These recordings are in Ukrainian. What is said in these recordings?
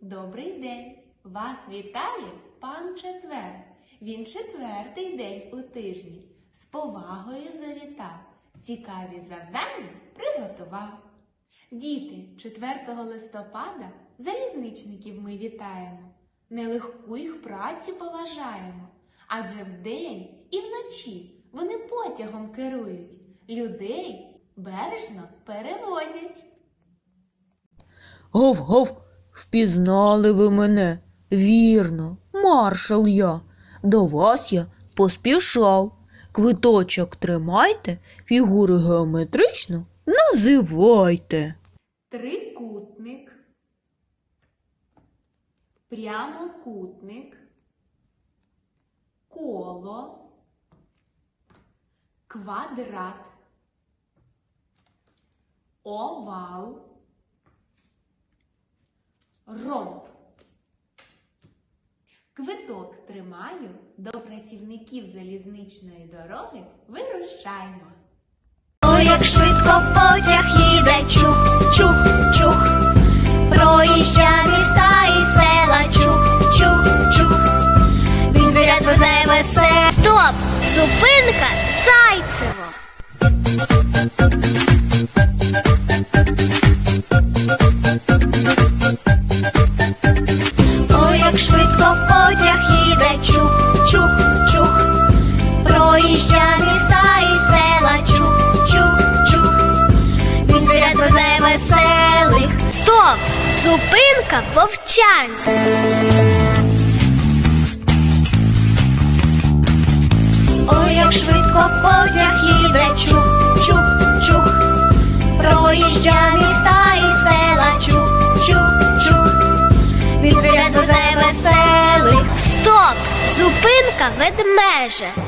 Добрий день! Вас вітає пан Четвер. Він четвертий день у тижні. З повагою завітав. Цікаві завдання приготував. Діти, 4 листопада залізничників ми вітаємо. Нелегку їх працю поважаємо. Адже вдень і вночі вони потягом керують, людей бережно перевозять. Гов-гов, впізнали ви мене. Вірно, маршал я. До вас я поспішав. Квиточок тримайте, фігури геометрично називайте. Трикутник, прямокутник, коло, квадрат, овал, ромб. Квиток тримаю, до працівників залізничної дороги вирушаймо. О, як швидко потяг їде чух, чух, чух, проїжджа міста і села, чух, чух, чух. Він звірят везе весе. Стоп! Зупинка Зайцево. Звірят везе веселих. Стоп! Зупинка вовчанця. Ой, як швидко потяг їде, чух, чух, чух. Проїжджа міста і села, чух, чух, чух. Він звірят везе веселих. Стоп! Зупинка ведмежа.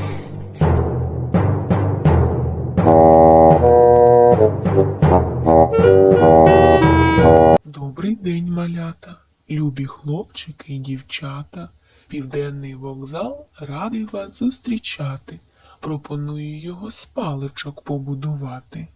Добрий день, малята, любі хлопчики і дівчата. Південний вокзал радий вас зустрічати. Пропоную його з паличок побудувати.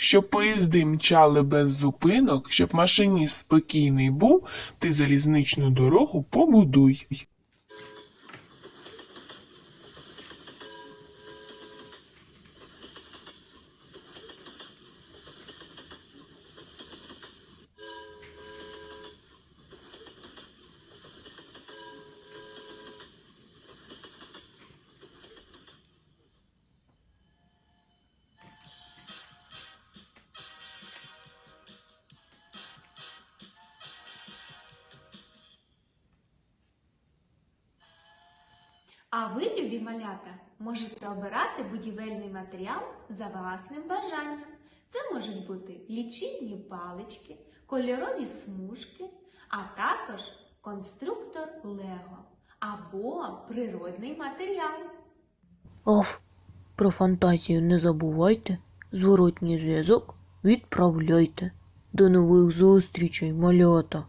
Щоб поїзди мчали без зупинок, щоб машиніст спокійний був, ти залізничну дорогу побудуй. А ви, любі малята, можете обирати будівельний матеріал за власним бажанням. Це можуть бути лічильні палички, кольорові смужки, а також конструктор Лего або природний матеріал. Оф, про фантазію не забувайте. Зворотній зв'язок відправляйте. До нових зустрічей, малята.